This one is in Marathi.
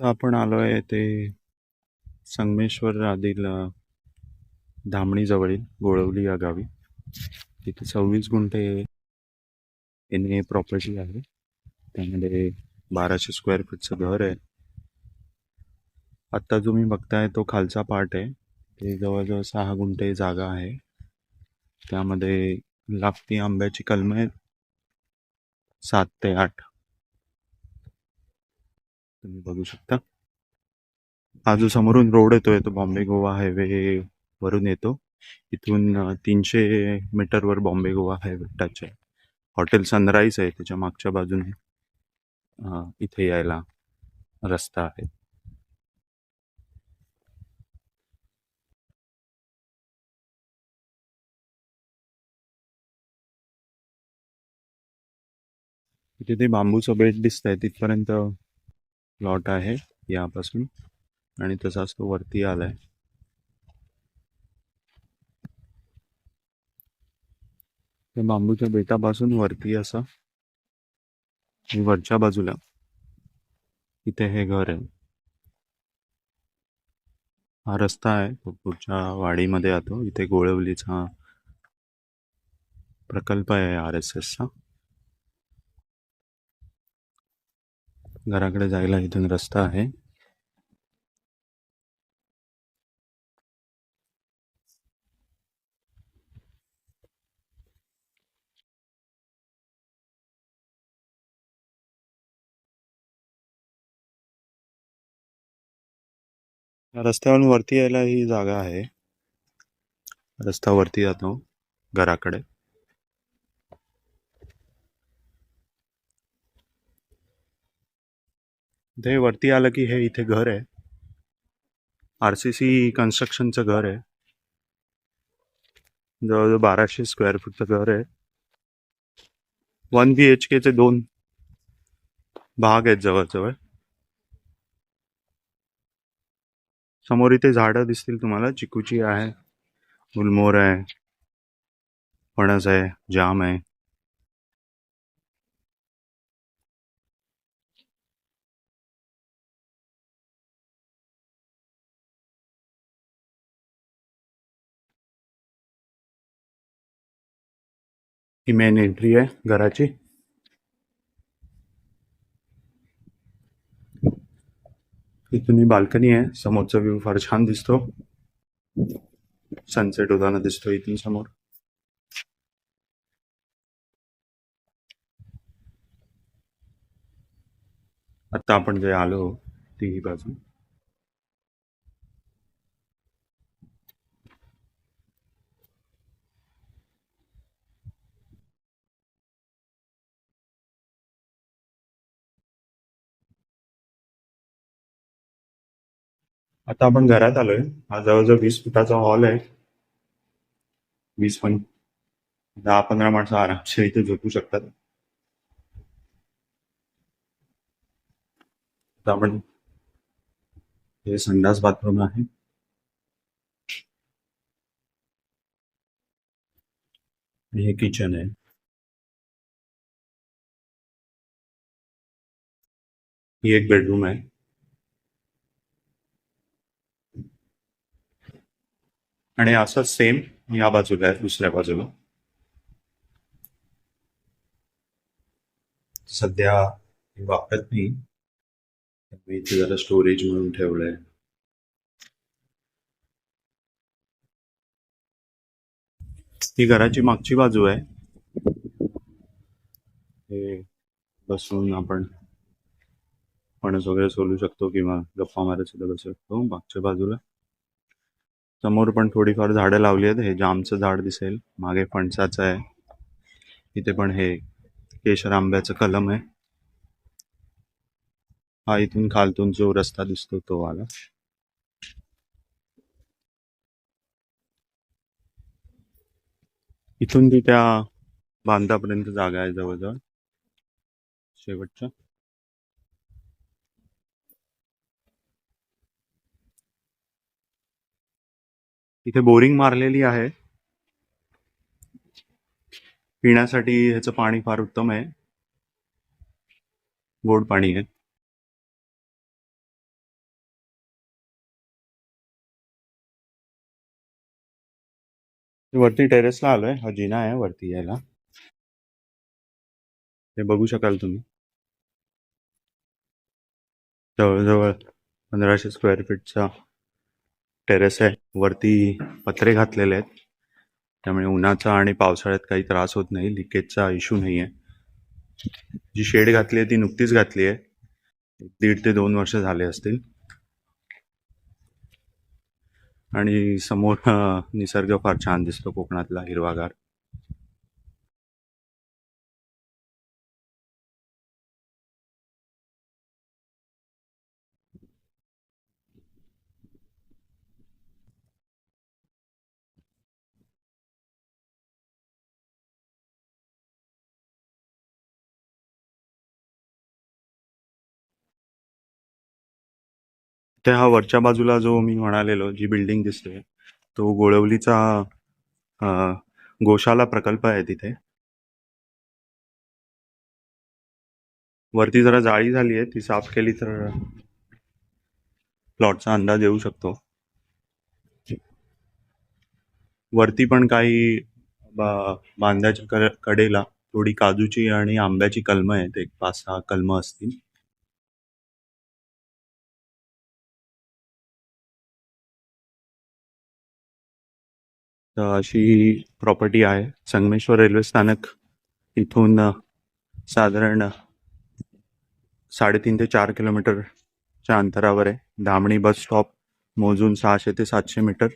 आपण आलो आहे ते संगमेश्वर आधील धामणीजवळील गोळवली या गावी. तिथे सव्वीस गुंठे एन ए प्रॉपर्टी आहे. त्यामध्ये बाराशे स्क्वेअर फीटचं घर आहे. आत्ता जो मी बघताय तो खालचा पार्ट आहे. ते जवळजवळ सहा गुंठे जागा आहे. त्यामध्ये लागती आंब्याची कलमे आहेत. सात ते आठ. तुम्ही बघू शकता. हा जो समोरून रोड येतोय तो बॉम्बे गोवा हायवे वरून येतो. इथून तीनशे मीटरवर बॉम्बे गोवा हायवे टच आहे. हॉटेल सनराईज आहे त्याच्या मागच्या बाजूने. इथे यायला रस्ता आहे. इथे ते बांबूचं बेट दिसत आहे तिथपर्यंत प्लॉट आहे यापासून. आणि तसाच तो वरती आलाय. त्या बांबूच्या बेटापासून वरती असा. आणि वरच्या बाजूला. इथे हे घर आहे. हा रस्ता आहे. तो पुढच्या वाडीमध्ये जातो. इथे गोळवलीचा प्रकल्प आहे आर एस एसचा. घराकडे जायला इथून रस्ता आहे. रस्त्यावरून वरती यायला ही जागा आहे. रस्ता वरती जातो घराकडे. ते वरती आलं की हे इथे घर आहे. आर सी सी कन्स्ट्रक्शनचं घर आहे. जवळजवळ बाराशे स्क्वेअर फूटचं घर आहे. वन बी एच केचे दोन भाग आहेत जवळजवळ. समोर इथे झाडं दिसतील तुम्हाला. चिकूची आहे गुलमोर आहे फणस आहे जाम आहे. ही मेन एंट्री आहे घराची. इथून ही बाल्कनी आहे. समोरचा व्ह्यू फार छान दिसतो. सनसेट होताना दिसतो इथून समोर. आता आपण जे आलो ती ही बाजू. आता आपण घरात आलोय. हा जवळजवळ वीस फुटाचा हॉल आहे. वीस पण दहा पंधरा माणसं आरामशीर इथे झोपू शकतात. आता आपण हे संडास बाथरूम आहे. हे किचन आहे. ही एक बेडरूम आहे. आणि असं सेम या बाजूला आहे दुसऱ्या बाजूला. सध्या वापरत नाही. मी इथे जरा स्टोरेज म्हणून ठेवलंय. ही घराची मागची बाजू आहे. हे बसून आपण फणस वगैरे सोलू शकतो किंवा गप्पा मारत सुद्धा बसू शकतो. मागच्या बाजूला समोर पण थोडीफार झाडं लावली आहेत. हे जामचं झाड दिसेल. मागे फणसाचं आहे. इथे पण हे केशर आंब्याचं कलम आहे. हा इथून खालतून जो रस्ता दिसतो तो आला. इथून ती त्या बांधापर्यंत जागा आहे जवळजवळ. शेवटच्या. इथे बोरिंग मारलेली आहे. पिण्यासाठी ह्याचं पाणी फार उत्तम आहे. गोड पाणी आहे. वरती टेरेसला आलोय. हा जिना आहे वरती यायला. ते बघू शकाल तुम्ही. जवळजवळ पंधराशे स्क्वेअर फीटचा टेरेस आहे वरती पत्रे घातलेले आहेत. त्यामुळे उन्हाचा आणि पावसाळ्यात काही त्रास होत नाही. लिकेजचा इश्यू नाही आहे जी शेड घातली आहे ती नुकतीच घातली आहे. दीड ते दोन वर्ष झाले असतील. आणि समोर निसर्ग फार छान दिसतो. कोकणातला हिरवागार. त्या हा वरच्या बाजूला जो मी म्हणालेलो जी बिल्डिंग दिसते तो गोळवलीचा गोशाला प्रकल्प आहे तिथे. वरती जरा जाळी झाली आहे ती साफ केली तर प्लॉटचा अंदाज येऊ शकतो. वरती पण काही बांध्याच्या कडेला थोडी काजूची आणि आंब्याची कलमं आहेत एक पाच सहा कलमं असतील. अशी अशी प्रॉपर्टी आहे. संगमेश्वर रेल्वे स्थानक. इथून साधारण साडेतीन ते चार किलोमीटरच्या अंतरावर आहे. धामणी बस स्टॉप मोजून सहाशे ते सातशे मीटर